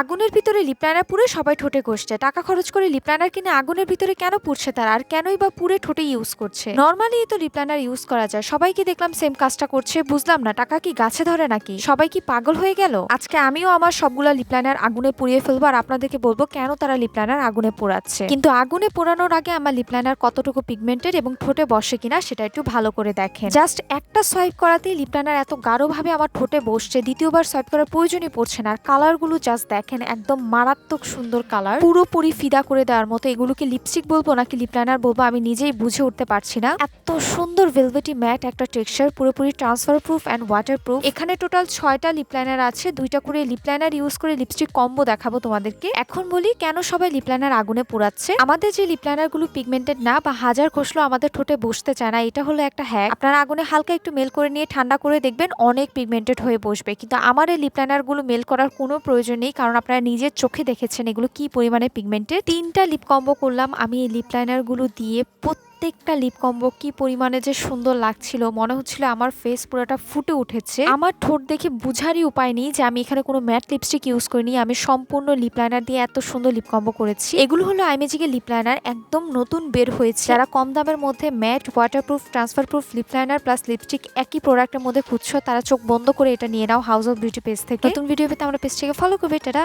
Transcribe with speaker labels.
Speaker 1: আগুনের ভিতরে লিপলাইনার পুরে সবাই ঠোঁটে ঘষছে। টাকা খরচ করে লিপলাইনার কিনে আগুনের ভিতরে কেন পুড়ছে তারা? আর কেনই বা পুরে ঠোঁটে ইউজ করছে? নর্মালি তো লিপলাইনার ইউজ করা যায়। সবাইকে দেখলাম সেম কাজটা করছে। বুঝলাম না, টাকা কি গাছে ধরে নাকি? সবাই কি পাগল হয়ে গেল? আজকে আমিও আমার সবগুলা লিপলাইনার আগুনে পুড়িয়ে ফেলব আর আপনাদেরকে বলব কেন তারা লিপলাইনার আগুনে পোড়াচ্ছে। কিন্তু আগুনে পোড়ানোর আগে আমার লিপলাইনার কতটুকু পিগমেন্টেড এবং ঠোঁটে বসে কিনা সেটা একটু ভালো করে দেখেন। জাস্ট একটা সোয়াইপ করাতেই লিপলাইনার এত গাঢ়ভাবে আমার ঠোঁটে বসছে। দ্বিতীয়বার সোয়াইপ করার প্রয়োজনই পড়ছে না। আর কালারগুলো জাস্ট দেখেন, একদম মারাত্মক সুন্দর কালার। পুরোপুরি ফিদা করে দেওয়ার মতো এগুলোকে লিপস্টিক বলব নাকি লিপলাইনার বলব, আমি নিজেই বুঝে উঠতে পারছি না। এত সুন্দর ভেলভেটি ম্যাট একটা টেক্সচার পুরোপুরি transfer proof and waterproof এখানে টোটাল ছয়টা লিপলাইনার আছে, দুইটা করে লিপলাইনার ইউজ করে লিপস্টিক কম্বো দেখাবো তোমাদেরকে। এখন বলি, কেন সবাই লিপলাইনার আগুনে পোড়াচ্ছে? আমাদের যে লিপলাইনারগুলো পিগমেন্টেড না বা হাজার ঘষলো আমাদের ঠোঁটে বসতে চায় না, এটা হলো একটা হ্যাক আপনারা আগুনে হালকা একটু মেল করে নিয়ে ঠান্ডা করে দেখবেন অনেক পিগমেন্টেড হয়ে বসবে, কিন্তু আমার এই লিপলাইনারগুলো মেল করার কোনো প্রয়োজন নেই, কারণ আপনারা নিজের চোখে দেখেছেন এগুলো কি পরিমাণে পিগমেন্টের তিনটা লিপ কম্বো করলাম, আমি এই লিপ লাইনারগুলো দিয়ে প্রত্যেকটা লিপ কম্বো কি পরিমাণে যে সুন্দর লাগছিল, মনে হচ্ছিল আমার ফেস পুরোটা ফুটে উঠেছে। আমার ঠোঁট দেখে বুঝারই উপায় নেই যে আমি এখানে কোনো ম্যাট লিপস্টিক ইউজ করিনি, আমি সম্পূর্ণ লিপ লাইনার দিয়ে এত সুন্দর লিপ কম্বো করেছি। এগুলো হলো আইমেজিকের লিপ লাইনার একদম নতুন বের হয়েছে। যারা কম দামের মধ্যে matte waterproof transfer proof lip liner plus lipstick একই প্রোডাক্টের মধ্যে খুঁজছো, তারা চোখ বন্ধ করে এটা নিয়ে নাও হাউস অফ বিউটি পেজ থেকে। নতুন ভিডিও পেতে আমরা পেজটিকে ফলো করবে এটা